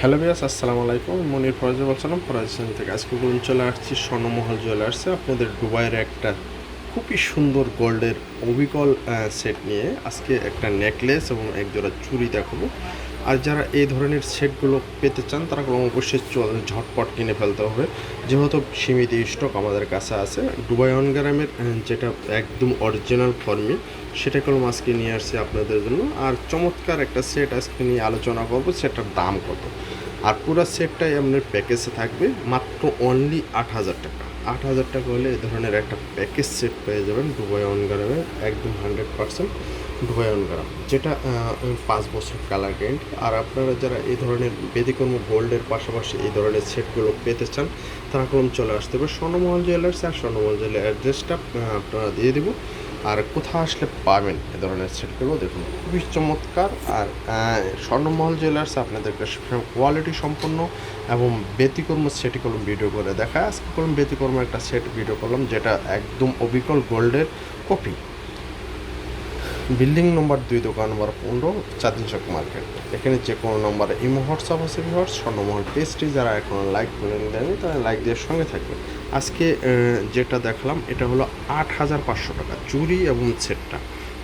Hello বিয়াস আসসালামু আলাইকুম। মনির ফরাজ বলছিলাম, ফরাজ থেকে আজকে বলুন চলে আসছি স্বর্ণমহল জুয়েলার্সে আপনাদের দুবাইয়ের একটা খুবই সুন্দর গোল্ডের অবিকল সেট নিয়ে আজকে একটা নেকলেস এবং এক জোড়া চুড়ি দেখাবো। আর যারা এই ধরনের সেটগুলো পেতে চান, তারা অবশ্যই ঝটপট কিনে ফেলতে হবে। যেহেতু সীমিত স্টক আমাদের কাছে আছে ডুবাই অনগ্রামের যেটা একদম অরিজিনাল ফর্মে সেটা কোনো আজকে নিয়ে আসছি আপনাদের জন্য। আর চমৎকার একটা সেট আজকে নিয়ে আলোচনা করব, সেটার দাম কত? আর পুরো সেটটাই আপনার প্যাকেজে থাকবে, মাত্র অনলি আট হাজার টাকা। আট হাজার টাকা হলে এই ধরনের একটা প্যাকেজ সেট পেয়ে যাবেন, দুবাই অনগ্রামের একদম হান্ড্রেড পার্সেন্ট দুবাই অনগ্রাম যেটা পাঁচ বছর কালার গ্যারেন্টি আর আপনারা যারা এই ধরনের ব্যতিক্রম গোল্ডের পাশাপাশি এই ধরনের সেটগুলো পেতে চান, তারা কলম চলে আসতে হবে। স্বর্ণমহল জুয়েলার্স আর স্বর্ণমহল জুয়েলার অ্যাড্রেসটা আপনারা দিয়ে দেবো। আর কোথাও আসলে পাবেন এ ধরনের সেটগুলো দেখুন। খুবই চমৎকার। আর স্বর্ণমহল জুয়েলার্স আপনাদেরকে কোয়ালিটি সম্পন্ন এবং ব্যতিক্রম সেটি করলাম ভিডিও করে দেখা আজকে করলাম ব্যতিক্রম একটা সেট ভিডিও করলাম, যেটা একদম অবিকল গোল্ডের কপি বিল্ডিং নম্বর দুই দোকান নম্বর পনেরো, চাঁদিন চক মার্কেট। এখানে যে কোনো নম্বরে ইমো, হোয়াটসঅ্যাপ আছে হোয়াটস স্বর্ণমহল পেজটি যারা এখন লাইক করে দেয়নি তারা লাইক দিয়ে সঙ্গে থাকবে আজকে যেটা দেখলাম, এটা হলো আট হাজার পাঁচশো টাকা চুরি এবং সেটটা।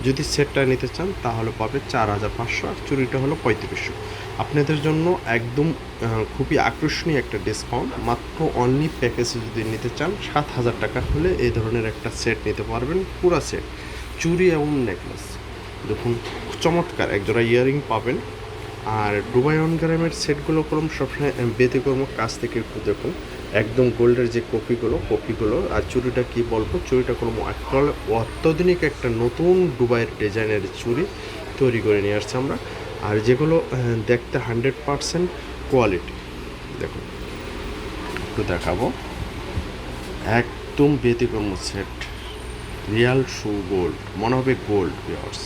যদি সেটটা নিতে চান, তাহলে পাবে চার হাজার পাঁচশো, আর চুরিটা হলো পঁয়ত্রিশশো। আপনাদের জন্য একদম খুবই আকর্ষণীয় একটা ডিসকাউন্ট মাত্র অনলি প্যাকেজে যদি নিতে চান, সাত হাজার টাকা হলে এই ধরনের একটা সেট নিতে পারবেন, পুরো সেট চুরি এবং নেকলেস। দেখুন চমৎকার। একজোড়া ইয়ারিং পাবেন। আর ডুবাই অন গ্রামের সেটগুলো করুন, সবসময় ব্যতিক্রম কাছ থেকে একটু দেখুন। একদম গোল্ডের যে কপিগুলো কপিগুলো, আর চুড়িটা কি বলব? চুড়িটা কোনো এককাল অত্যাধুনিক একটা নতুন ডুবাইয়ের ডিজাইনের চুড়ি তৈরি করে নিয়ে আসছি আমরা। আর যেগুলো দেখতে হান্ড্রেড পারসেন্ট কোয়ালিটি। দেখুন, একটু দেখাবো। একদম ব্যতিক্রম সেট। রিয়াল শু গোল্ড, মনে হবে গোল্ড পিওর্স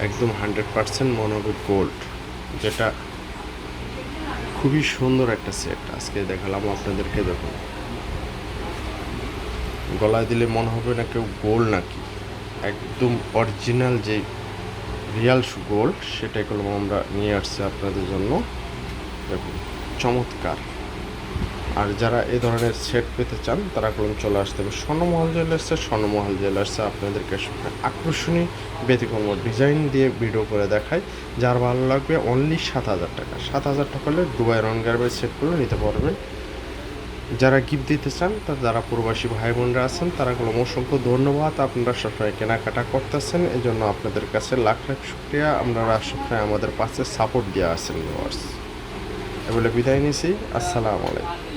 একদম হান্ড্রেড পার্সেন্ট মনে হবে গোল্ড, যেটা খুবই সুন্দর একটা সেট আজকে দেখালাম আপনাদেরকে, দেখুন। গলায় দিলে মনে হবে না কেউ গোল্ড নাকি। একদম অরিজিনাল যে রিয়াল শু গোল্ড, সেটা করলাম আমরা নিয়ে আসছি আপনাদের জন্য। দেখুন, চমৎকার। আর যারা এই ধরনের সেট পেতে চান, তারা করুন চলে আসতে হবে স্বর্ণমহল জুয়েলার্সে স্বর্ণমহল জুয়েলার্সে আপনাদেরকে আকর্ষণীয় ব্যতিক্রম ডিজাইন দিয়ে ভিডিও করে দেখায় যার ভালো লাগবে অনলি সাত হাজার টাকা। সাত হাজার টাকা হলে দুবাই রন গার্বের সেটগুলো নিতে পারবেন। যারা গিফট দিতে চান, তা যারা প্রবাসী ভাই বোনরা আছেন, তারা কোনো অসংখ্য ধন্যবাদ। আপনারা সবসময় কেনাকাটা করতেছেন এই জন্য আপনাদের কাছে লাখ লাখ শুক্রিয়া। আপনারা সবসময় আমাদের পাশে সাপোর্ট দিয়ে এ বলে বিদায় নিছি। আসসালামু আলাইকুম।